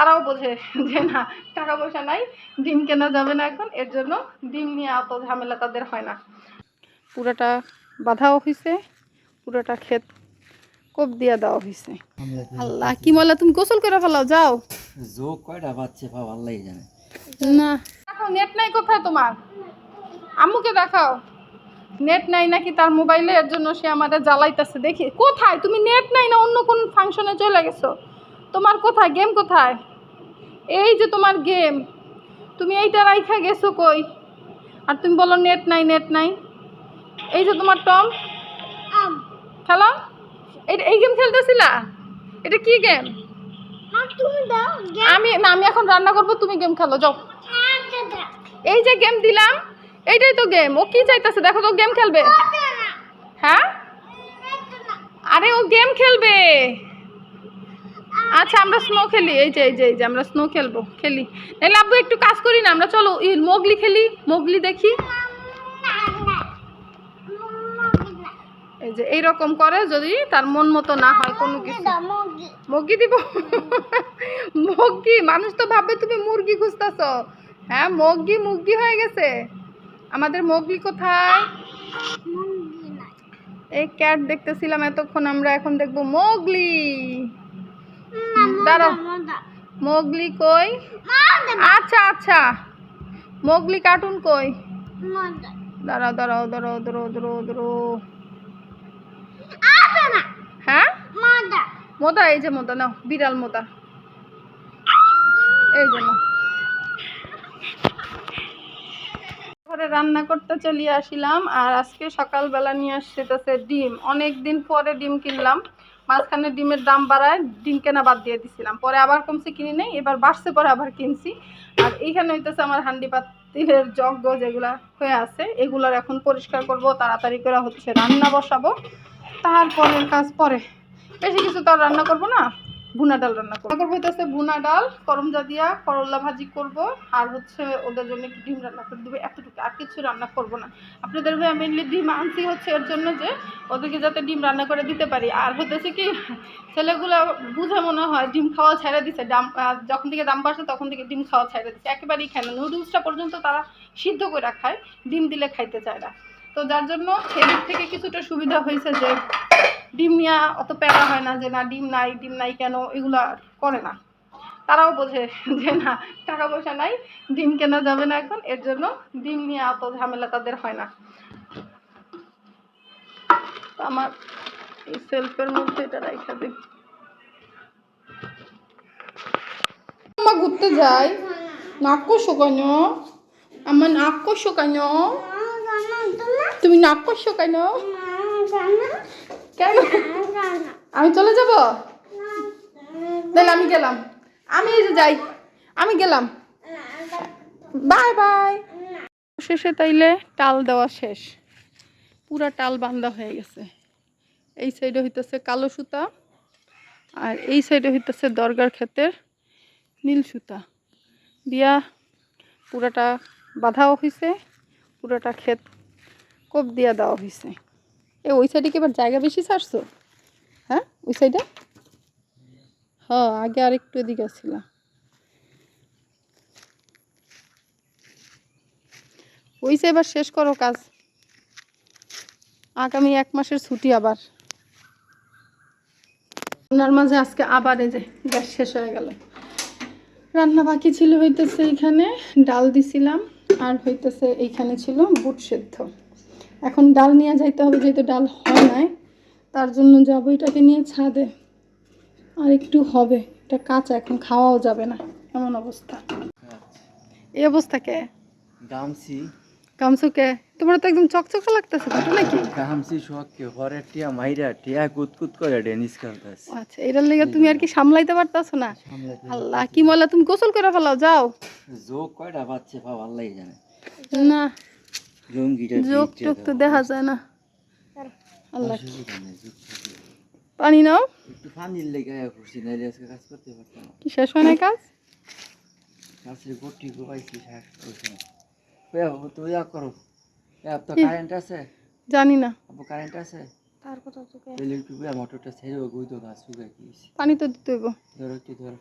তারাও বোঝে যে না টাকা পয়সা নাই ডিম কেনা যাবে না এখন এর জন্য ডিম নিয়ে অত ঝামেলা তাদের হয় না। পুরোটা বাঁধাও হয়েছে পুরোটা ক্ষেত কোপ দিয়া দেওয়া হয়েছে আল্লাহ কি মলা তুমি গোসল করে ফেলাও যাও। যোগ কয়টা বাচ্চা পাও আল্লাহ জানে। না। দেখাও নেট নাই কোথায় তোমার? আম্মুকে দেখাও। নেট নাই নাকি তার মোবাইলে এর জন্য সে আমাদের জ্বালাইতেছে দেখি। কোথায়? তুমি নেট নাই না অন্য কোন ফাংশনে চলে গেছো? তোমার কোথায়? গেম কোথায়? এই যে তোমার গেম তুমি এইটা রাইখা গেছো কই? আর তুমি বলো নেট নাই নেট নাই। এই যে তোমার টম খেলো? এই- এই গেম খেলতেছিলা? এটা কি গেম? আমি না আমি এখন রান্না করব তুমি গেম খেলো যাও। এই যে গেম দিলাম এইটাই তো গেম ও কি চাইতেছে? দেখো তো গেম খেলবে। হ্যাঁ? আরে ও গেম খেলবে। আচ্ছা আমরা স্নো খেলি। এই যে এই যে এই যে আমরা স্নো খেলব খেলি। নাহলে আব্বু একটু কাজ করি না আমরা চলো মোগলি খেলি মোগলি দেখি। এই যে এইরকম করে যদি তার মন মতো না হয় কোনো কিছু। মুরগি দিব? মুরগি মানুষ তো ভাববে তুমি মুরগি খুঁজতেছ। হ্যাঁ মুরগি মুরগি হয়ে গেছে। আমাদের মোগলি কোথায়? এই ক্যাট দেখতেছিলাম এতক্ষণ আমরা এখন দেখব মোগলি। মোগলি কই? আচ্ছা আচ্ছা। মোগলি কার্টুন কই? দাঁড়াও দাঁড়াও দাঁড়াও দাঁড়াও দাঁড়াও দাঁড়াও। হ্যাঁ? মোদা, এই যে মোদা, নাও, বিড়াল মোদা। এই যে ঘরে রান্না করতে চলে আসিলাম আর আজকে সকালবেলা নিয়ে আসছে ডিম। অনেক দিন পরে ডিম কিনলাম। মাঝখানে ডিমের দাম বাড়ায়, ডিম কেনা বাদ দিয়ে দিছিলাম। পরে আবার কমছে, কিনি নেই, এবার বাড়ছে, পরে আবার কিনছি। আর এইখানে হইতেছে আমার হান্ডি পাতিলের যজ্ঞ যেগুলা হয়ে আছে, এগুলার এখন পরিষ্কার করব, তাড়াতাড়ি করে হচ্ছে রান্না বসাবো। তারপরের কাজ পরে। বেশি কিছু তো রান্না করব না। ভুনা ডাল রান্না করব। করব হইতেছে ভুনা ডাল করমজা দিয়া করলা ভাজি করব আর হচ্ছে ওদের জন্য একটু ডিম রান্না করে দেবো। এতটুকু আর কিছু রান্না করব না। আপনাদের ভাই মেনলি ডিম আনছি হচ্ছে এর জন্য যে ওদেরকে যাতে ডিম রান্না করে দিতে পারি। আর হতেছে কি ছেলেগুলো বুঝে মনে হয় ডিম খাওয়া ছেড়ে দিছে। আহ, যখন থেকে দাম বাড়ছে তখন থেকে ডিম খাওয়া ছেড়ে দিচ্ছে একেবারেই খায় না। নুডলসটা পর্যন্ত তারা সিদ্ধ করে খায় ডিম দিলে খাইতে চায় না। তো যার জন্য এদিক থেকে কিছুটা সুবিধা হয়েছে যে ডিম নিয়ে অত প্যারা হয় না যে না ডিম নাই ডিম নাই কেন এগুলা করে না। তারাও বোঝে যে না টাকা পয়সা নাই ডিম কেনা যাবে না এখন এর জন্য ডিম নিয়ে অত ঝামেলা তাদের হয় না। আমার এই সেলফের মধ্যে এটা রাখা দিই। আমার ঘুরতে যাই। নাক শোকানো আমার নাক শোকানো তুমি নাক শোকানো কেন? আমি চলে যাব? তাহলে আমি গেলাম। আমি এই যে যাই। আমি গেলাম। Bye bye. শেষে তাইলে টাল দেওয়া শেষ। পুরা টাল বান্ধা হয়ে গেছে। এই সাইডে হইতেছে কালো সুতা আর এই সাইডে হইতেছে দরগার ক্ষেতের নীল সুতা। দিয়া পুরাটা বাঁধাও হয়েছে পুরাটা ক্ষেত কোপ দিয়া দেওয়া হয়েছে এ, ওই সাইডে কি এবার জায়গা বেশি ছাড়ছো? হ্যাঁ? ওই সাইডে হ্যাঁ আগে আর একটু এদিকে ছিল ওইসে এবার শেষ করো কাজ। আগামী এক মাসের ছুটি আবার। রান্নার মাঝে আজকে আবার এই যে গ্যাস শেষ হয়ে গেল। রান্না বাকি ছিল হইতেছে এইখানে ডাল দিছিলাম, আর হইতেছে এইখানে ছিল বুট সেদ্ধ। এখন ডাল নিয়ে যাইতে হবে যেহেতু ডাল হয় নাই তার জন্য যাব এটাকে নিয়ে ছাদে। আর একটু হবে এটা কাঁচা এখন খাওয়াও যাবে না এমন অবস্থা। এই অবস্থা কে? গামছি। কামসুকে তোমার তো একদম চকচকে লাগতেছে ঘটনা কি গামছি শখকে হরে টিয়া মাইরা টিয়া কুতকুত করে ডেনিস খেলতেছে আচ্ছা এটার লেগে তুমি আর কি সামলাইতে পারতাছো না? আল্লাহ কি মলা তুমি গোসল করে ফেলাও যাও। যোগ কয়টা বাচ্চা পাও আল্লাহ জানে। না যোগ টোক তো দেখা যায় না। আল্লাহ। পানি নাও। একটু পানির লেগে করছি নাইলে আজকে কাজ করতে পারতাম। কি শেষ হয় না কাজ? গটি বাবু তো করো। আপ তো কারেন্ট আছে? জানি না। কারেন্ট আছে? তার কথা তোকে তাহলে একটু মোটরটা ছেড়ে গুই তো গাছ শুকাই পানি তো দিতে হইব। ধরো একটু ধরো।